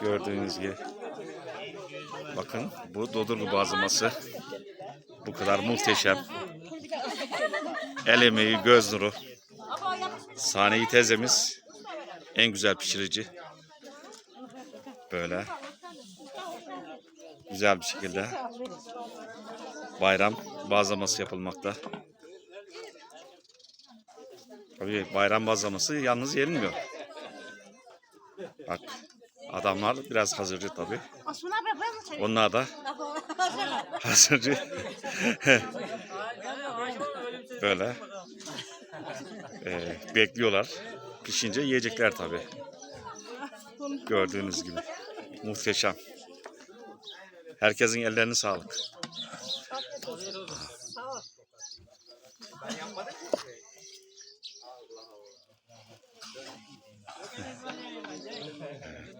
Gördüğünüz gibi. Bakın bu dodurgu bazlaması. Bu kadar muhteşem. El emeği, göz nuru. Saniye teyzemiz en güzel pişirici. Böyle. Güzel bir şekilde bayram bazlaması yapılmakta. Tabii bayram bazlaması yalnız yenilmiyor. Bak adamlar biraz hazırcı tabii. Osman abi ben mi çekeyim? Onlar da hazırcı. Böyle eee, bekliyorlar. Pişince yiyecekler tabii. Gördüğünüz gibi. Muhteşem. Herkesin ellerine sağlık.